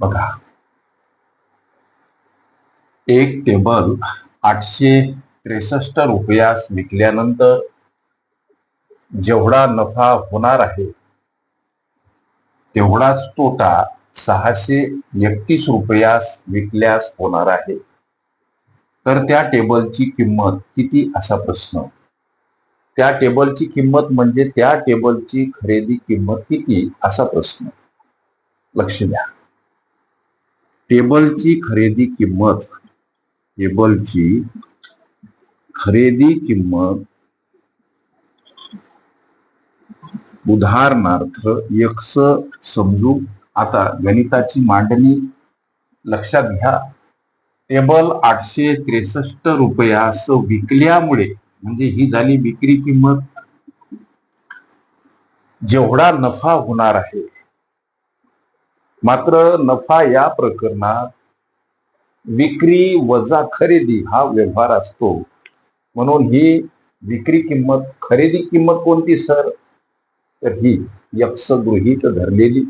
बघा. एक टेबल आठशे त्रेसष्ट रुपयास विकल्यानंतर जेवढा नफा होणार आहे तेवढाच तोटा सहाशे एकतीस रुपयास विकल्यास होणार आहे. तर त्या टेबलची किंमत किती? असा प्रश्न. त्या टेबलची किंमत म्हणजे त्या टेबलची खरेदी किंमत किती? असा प्रश्न. लक्ष द्या. टेबलची खरेदी किंमत टेबलची खरेदी किंमत उदाहरणार्थ यक्ष समजू आता गणिताची मांडणी लक्षात घ्या. टेबल आठशे त्रेसष्ट रुपयास विकल्यामुळे म्हणजे ही झाली विक्री किंमत जेवढा नफा होणार आहे मात्र नफा या प्रकरणात विक्री वजा खरेदी हा व्यवहार असतो. म्हणून ही विक्री किंमत खरेदी किंमत कोणती सर? तर ही यक्ष गृहीत धरलेली.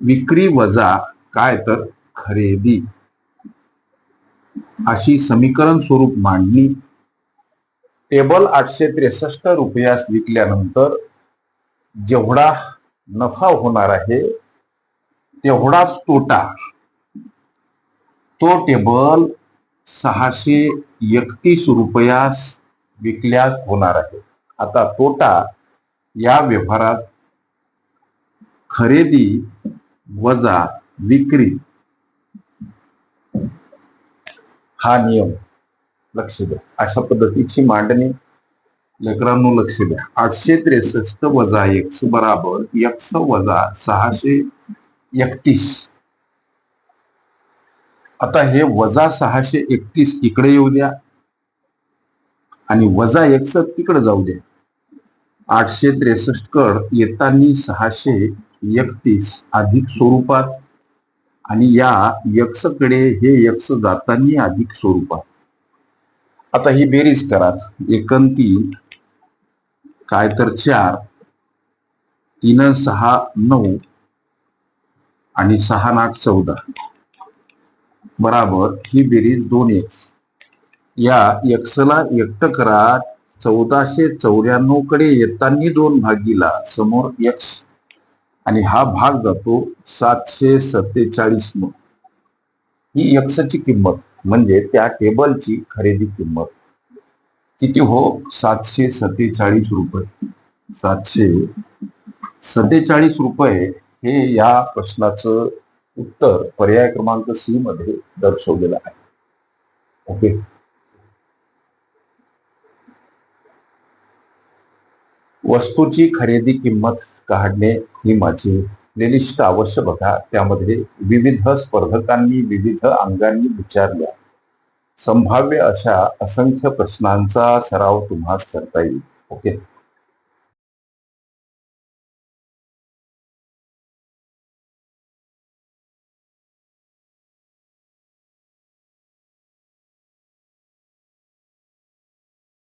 विक्री वजा काय तर खरेदी. अशी समीकरण स्वरूप मांडणी. टेबल आठशे त्रेसष्ट रुपयास विकल्यानंतर जेवढा नफा होणार आहे तेवढाच तोटा. तो टेबल सहाशे एकतीस रुपयास विकल्यास होणार आहे. आता तोटा या व्यवहारात खरेदी वजा विक्री. हा नियम लक्ष द्या. अशा पद्धतीची मांडणी लेकरांनो लक्ष द्या. आठशे त्रेसष्ट वजा एक्स बराबर एक्स वजा सहाशे एकतीस. आता हे वजा सहाशे एकतीस इकडे येऊ द्या. आणि वजा एक्स तिकडे जाऊ द्या. आठशे त्रेसष्ट कड येताना सहाशे एकतीस अधिक स्वरूपात. आणि या यक्षकडे हे यक्ष जाताना अधिक स्वरूपात. आता ही बेरीज करा. एकन तीन. काय तर चार. तीन सहा नऊ. आणि सहा नाट चौदा. बराबर ही बेरीज दोन एक्स या एक्सला एकट करा चौदाशे चौऱ्याण्णवकडे येतानी दोन भागीला समोर एक्स आणि हा भाग जातो सातशे सत्तेचाळीस न ही एक्सची किंमत म्हणजे त्या टेबलची खरेदी किंमत. किती हो? सातशे सत्तेचाळीस रुपये. सातशे सत्तेचाळीस रुपये हे या प्रश्नाचं उत्तर पर्याय क्रमांक सी मध्ये दर्शवलेलं आहे. ओके? वस्तूची खरेदी किंमत काढणे ही माझी प्लेलिस्ट अवश्य बघा. त्यामध्ये विविध स्पर्धकांनी विविध अंगांनी विचारल्या संभाव्य अशा असंख्य प्रश्नांचा सराव तुम्हास करता येईल. ओके?